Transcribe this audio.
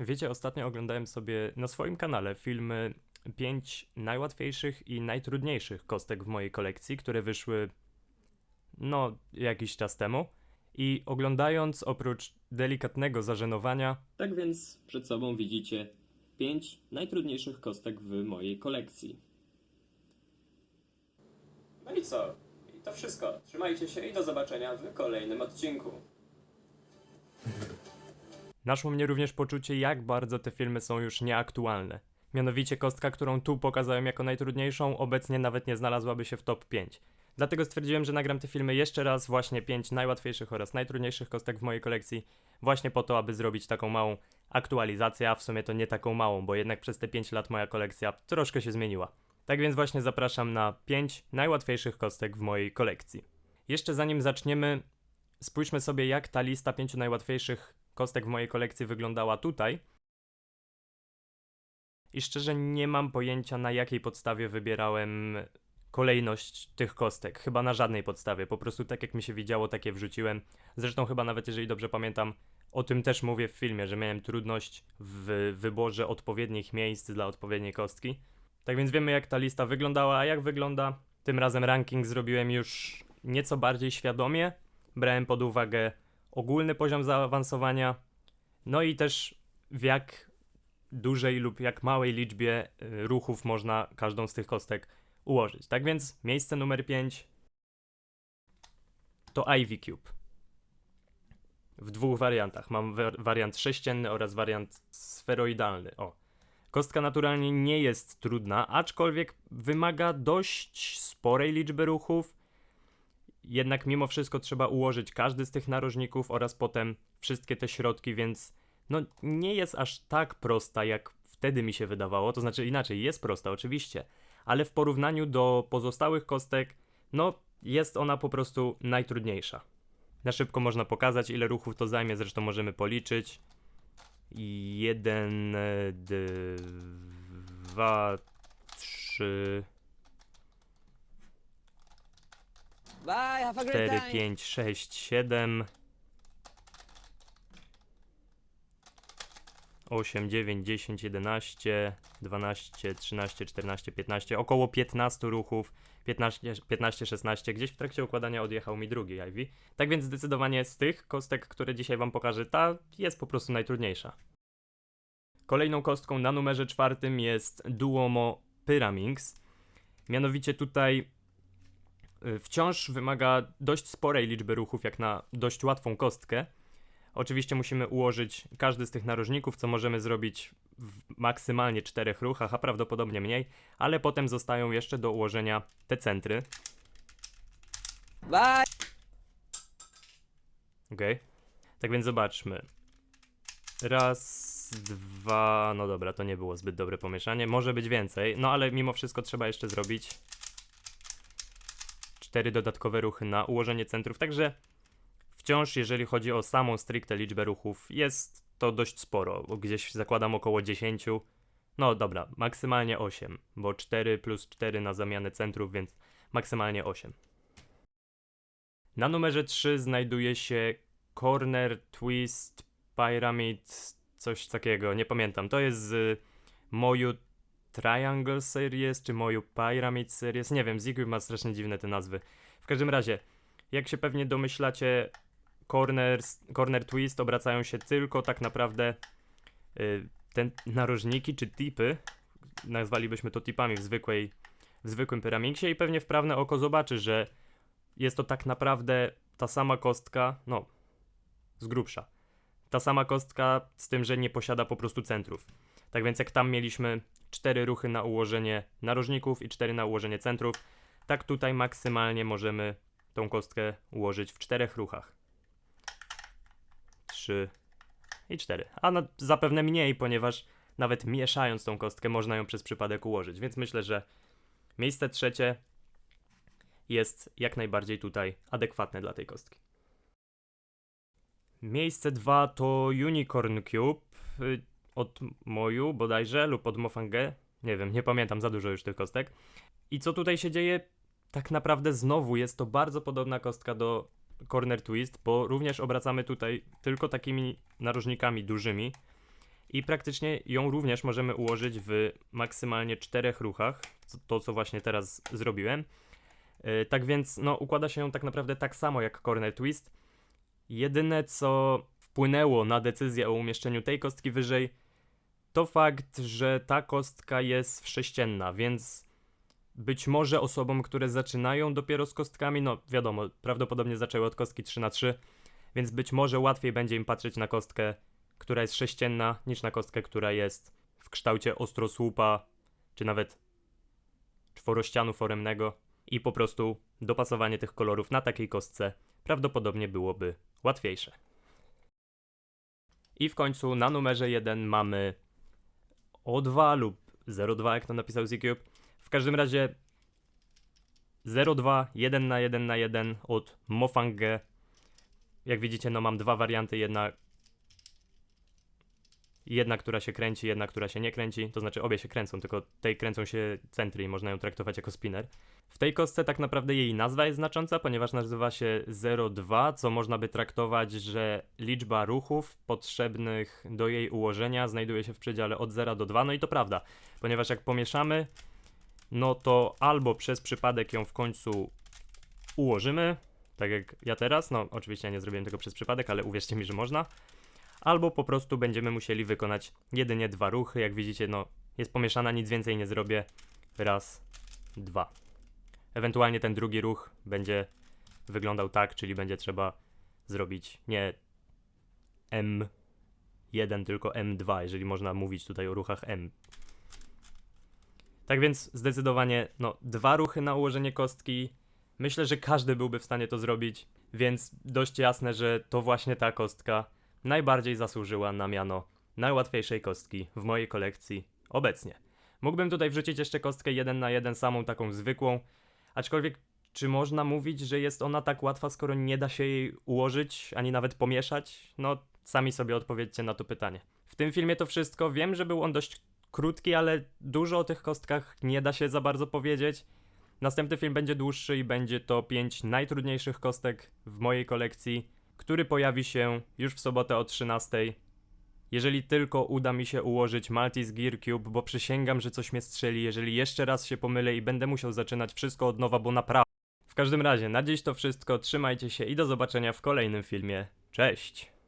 Wiecie, ostatnio oglądałem sobie na swoim kanale filmy 5 najłatwiejszych i najtrudniejszych kostek w mojej kolekcji, które wyszły no jakiś czas temu. I oglądając oprócz delikatnego zażenowania, Tak więc przed sobą widzicie 5 najtrudniejszych kostek w mojej kolekcji. No i co? I to wszystko. Trzymajcie się i do zobaczenia w kolejnym odcinku. Naszło mnie również poczucie, jak bardzo te filmy są już nieaktualne. Mianowicie kostka, którą tu pokazałem jako najtrudniejszą, obecnie nawet nie znalazłaby się w top 5. Dlatego stwierdziłem, że nagram te filmy jeszcze raz, właśnie 5 najłatwiejszych oraz najtrudniejszych kostek w mojej kolekcji, właśnie po to, aby zrobić taką małą aktualizację, a w sumie to nie taką małą, bo jednak przez te 5 lat moja kolekcja troszkę się zmieniła. Tak więc właśnie zapraszam na 5 najłatwiejszych kostek w mojej kolekcji. Jeszcze zanim zaczniemy, spójrzmy sobie, jak ta lista 5 najłatwiejszych kostek w mojej kolekcji wyglądała tutaj. I szczerze nie mam pojęcia, na jakiej podstawie wybierałem kolejność tych kostek. Chyba na żadnej podstawie. Po prostu tak jak mi się widziało, takie wrzuciłem. Zresztą chyba nawet jeżeli dobrze pamiętam, o tym też mówię w filmie, że miałem trudność w wyborze odpowiednich miejsc dla odpowiedniej kostki. Tak więc wiemy, jak ta lista wyglądała, a jak wygląda. Tym razem ranking zrobiłem już nieco bardziej świadomie. Brałem pod uwagę ogólny poziom zaawansowania, no i też w jak dużej lub jak małej liczbie y, ruchów można każdą z tych kostek ułożyć. Tak więc miejsce numer 5 to Ivy Cube. W dwóch wariantach. Mam wa- wariant sześcienny oraz wariant sferoidalny. O. Kostka naturalnie nie jest trudna, aczkolwiek wymaga dość sporej liczby ruchów. Jednak mimo wszystko trzeba ułożyć każdy z tych narożników oraz potem wszystkie te środki, więc no nie jest aż tak prosta, jak wtedy mi się wydawało. To znaczy inaczej, jest prosta oczywiście, ale w porównaniu do pozostałych kostek, no jest ona po prostu najtrudniejsza. Na szybko można pokazać, ile ruchów to zajmie, zresztą możemy policzyć. Jeden, dwa, trzy, Bye, have a great 4, time. 5, 6, 7, 8, 9, 10, 11, 12, 13, 14, 15, około 15 ruchów, 15, 15, 16, gdzieś w trakcie układania odjechał mi drugi Ivy. Tak więc zdecydowanie z tych kostek, które dzisiaj wam pokażę, ta jest po prostu najtrudniejsza. Kolejną kostką na numerze czwartym jest Duomo Pyraminx. Mianowicie tutaj wciąż wymaga dość sporej liczby ruchów, jak na dość łatwą kostkę. Oczywiście musimy ułożyć każdy z tych narożników, co możemy zrobić w maksymalnie czterech ruchach, a prawdopodobnie mniej, ale potem zostają jeszcze do ułożenia te centry. Bye. Okej. Tak więc zobaczmy. Raz, dwa. No dobra, to nie było zbyt dobre pomieszanie. Może być więcej, no ale mimo wszystko trzeba jeszcze zrobić cztery dodatkowe ruchy na ułożenie centrów. Także wciąż, jeżeli chodzi o samą stricte liczbę ruchów, jest to dość sporo. Gdzieś zakładam około 10. No dobra, maksymalnie 8, bo 4 plus 4 na zamianę centrów, więc maksymalnie 8. Na numerze 3 znajduje się Corner Twist Pyramid, coś takiego, nie pamiętam. To jest z Moju Triangle Series, czy Moju Pyramid Series, nie wiem, Ziggy ma strasznie dziwne te nazwy. W każdym razie, jak się pewnie domyślacie, corner, corner Twist obracają się tylko tak naprawdę y, te narożniki czy tipy, nazwalibyśmy to tipami w zwykłej, w zwykłym pyramidsie i pewnie wprawne oko zobaczy, że jest to tak naprawdę ta sama kostka, no, z grubsza. Ta sama kostka, z tym, że nie posiada po prostu centrów. Tak więc, jak tam mieliśmy cztery ruchy na ułożenie narożników i cztery na ułożenie centrów, tak tutaj maksymalnie możemy tą kostkę ułożyć w czterech ruchach. Trzy i cztery. A no, zapewne mniej, ponieważ nawet mieszając tą kostkę, można ją przez przypadek ułożyć. Więc myślę, że miejsce trzecie jest jak najbardziej tutaj adekwatne dla tej kostki. Miejsce dwa to Unicorn Cube y, od Moju bodajże lub od Mofangę. Nie wiem, nie pamiętam za dużo już tych kostek. I co tutaj się dzieje? Tak naprawdę znowu jest to bardzo podobna kostka do Corner Twist, bo również obracamy tutaj tylko takimi narożnikami dużymi. I praktycznie ją również możemy ułożyć w maksymalnie czterech ruchach, to co właśnie teraz zrobiłem. E, Tak więc, no, układa się ją tak naprawdę tak samo jak Corner Twist. Jedyne, co wpłynęło na decyzję o umieszczeniu tej kostki wyżej, to fakt, że ta kostka jest sześcienna, więc być może osobom, które zaczynają dopiero z kostkami, no wiadomo, prawdopodobnie zaczęły od kostki 3 na 3 więc być może łatwiej będzie im patrzeć na kostkę, która jest sześcienna, niż na kostkę, która jest w kształcie ostrosłupa, czy nawet czworościanu foremnego i po prostu dopasowanie tych kolorów na takiej kostce prawdopodobnie byłoby łatwiejsze. I w końcu na numerze 1 mamy O2 lub 02, jak to napisał Zcube. W każdym razie 02, 1 na 1 na 1 od Mofangge. Jak widzicie, no mam dwa warianty, jedna jedna, która się kręci, jedna, która się nie kręci, to znaczy obie się kręcą, tylko tej kręcą się centry i można ją traktować jako spinner. W tej kostce tak naprawdę jej nazwa jest znacząca, ponieważ nazywa się 02, co można by traktować, że liczba ruchów potrzebnych do jej ułożenia znajduje się w przedziale od 0 do 2, no i to prawda, ponieważ jak pomieszamy, no to albo przez przypadek ją w końcu ułożymy, tak jak ja teraz, no oczywiście ja nie zrobiłem tego przez przypadek, ale uwierzcie mi, że można, albo po prostu będziemy musieli wykonać jedynie dwa ruchy, jak widzicie, no jest pomieszana, nic więcej nie zrobię, raz, dwa. Ewentualnie ten drugi ruch będzie wyglądał tak, czyli będzie trzeba zrobić nie M1, tylko M2, jeżeli można mówić tutaj o ruchach M. Tak więc zdecydowanie, no, dwa ruchy na ułożenie kostki. Myślę, że każdy byłby w stanie to zrobić, więc dość jasne, że to właśnie ta kostka najbardziej zasłużyła na miano najłatwiejszej kostki w mojej kolekcji obecnie. Mógłbym tutaj wrzucić jeszcze kostkę 1 na 1 samą taką zwykłą, aczkolwiek czy można mówić, że jest ona tak łatwa, skoro nie da się jej ułożyć, ani nawet pomieszać? No, sami sobie odpowiedzcie na to pytanie. W tym filmie to wszystko. Wiem, że był on dość krótki, ale dużo o tych kostkach nie da się za bardzo powiedzieć. Następny film będzie dłuższy i będzie to 5 najtrudniejszych kostek w mojej kolekcji, który pojawi się już w sobotę o 13. Jeżeli tylko uda mi się ułożyć Maltese Gear Cube, bo przysięgam, że coś mnie strzeli, jeżeli jeszcze raz się pomylę i będę musiał zaczynać wszystko od nowa, bo naprawdę. W każdym razie, na dziś to wszystko, trzymajcie się i do zobaczenia w kolejnym filmie. Cześć!